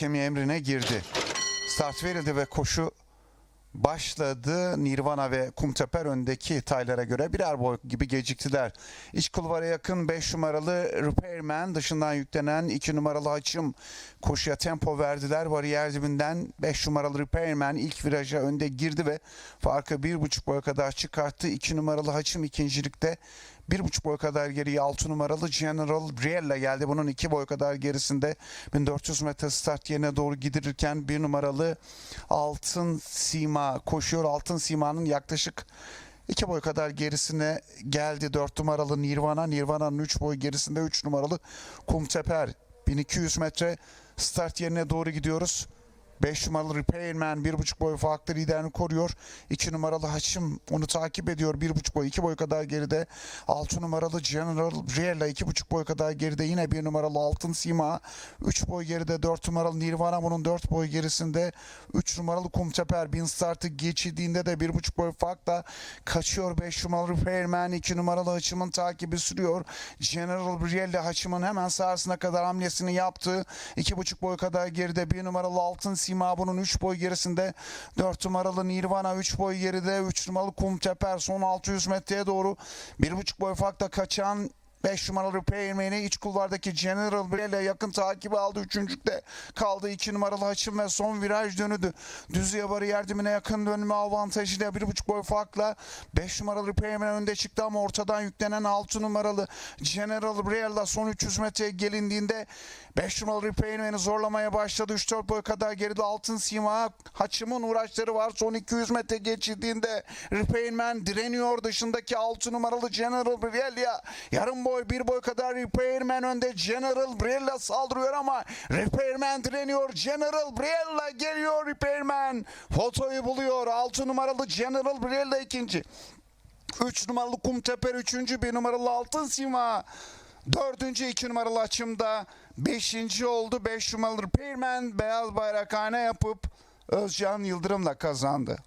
kemiği emrine girdi. Start verildi ve koşu başladı. Nirvana ve Kumteper öndeki taylara göre birer boy gibi geciktiler. İç kulvara yakın 5 numaralı Repairman dışından yüklenen 2 numaralı Haçım koşuya tempo verdiler. Bariyer dibinden 5 numaralı Repairman ilk viraja önde girdi ve farkı 1,5 boya kadar çıkarttı. 2 numaralı Haçım ikincilikte bir buçuk boy kadar geriye 6 numaralı General Briella geldi. Bunun iki boy kadar gerisinde 1400 metre start yerine doğru gidirirken bir numaralı Altın Sima koşuyor. Altın Sima'nın yaklaşık iki boy kadar gerisine geldi. 4 numaralı Nirvana. Nirvana'nın 3 boy gerisinde 3 numaralı Kumteper. 1200 metre start yerine doğru gidiyoruz. 5 numaralı Repairman 1.5 boy farklı liderini koruyor. 2 numaralı Haçim onu takip ediyor. 1.5 boy 2 boy kadar geride. 6 numaralı General Briella 2.5 boy kadar geride. Yine 1 numaralı Altın Sima 3 boy geride. 4 numaralı Nirvana bunun 4 boy gerisinde. 3 numaralı Kumteper bin startı geçildiğinde de 1.5 boy farkla kaçıyor. 5 numaralı Repairman 2 numaralı Haçim'in takibi sürüyor. General Briella Haçim'in hemen sahasına kadar hamlesini yaptı. 2.5 boy kadar geride. 1 numaralı Altın Sima bunun 3 boy gerisinde. 4 numaralı Nirvana 3 boy geride. 3 numaralı Kumteper son 600 metreye doğru 1.5 boy farkla kaçan 5 numaralı Repairman'i iç kulvardaki General Brella yakın takibi aldı. Üçüncükte kaldı. 2 numaralı Haçim ve son viraj dönüdü. Düzlüğe barı yardımına yakın dönme avantajıyla 1.5 boy farkla 5 numaralı Repairman önde çıktı ama ortadan yüklenen 6 numaralı General Brella son 300 metreye gelindiğinde 5 numaralı Repairman'i zorlamaya başladı. 3-4 boy kadar geride Altın Sima Haçim'in uğraşları var. Son 200 metre geçildiğinde Repairman direniyor. Dışındaki 6 numaralı General Brella yarım boy bir boy kadar Repairman önde General Brella saldırıyor ama Repairman direniyor. General Brella geliyor Repairman. Fotoyu buluyor. 6 numaralı General Brella ikinci. 3 numaralı Kumteper 3. 1 numaralı Altın Sima. Dördüncü iki numaralı açımda. Beşinci oldu. Beş numaralı Repairman beyaz bayrakhane yapıp Özcan Yıldırım'la kazandı.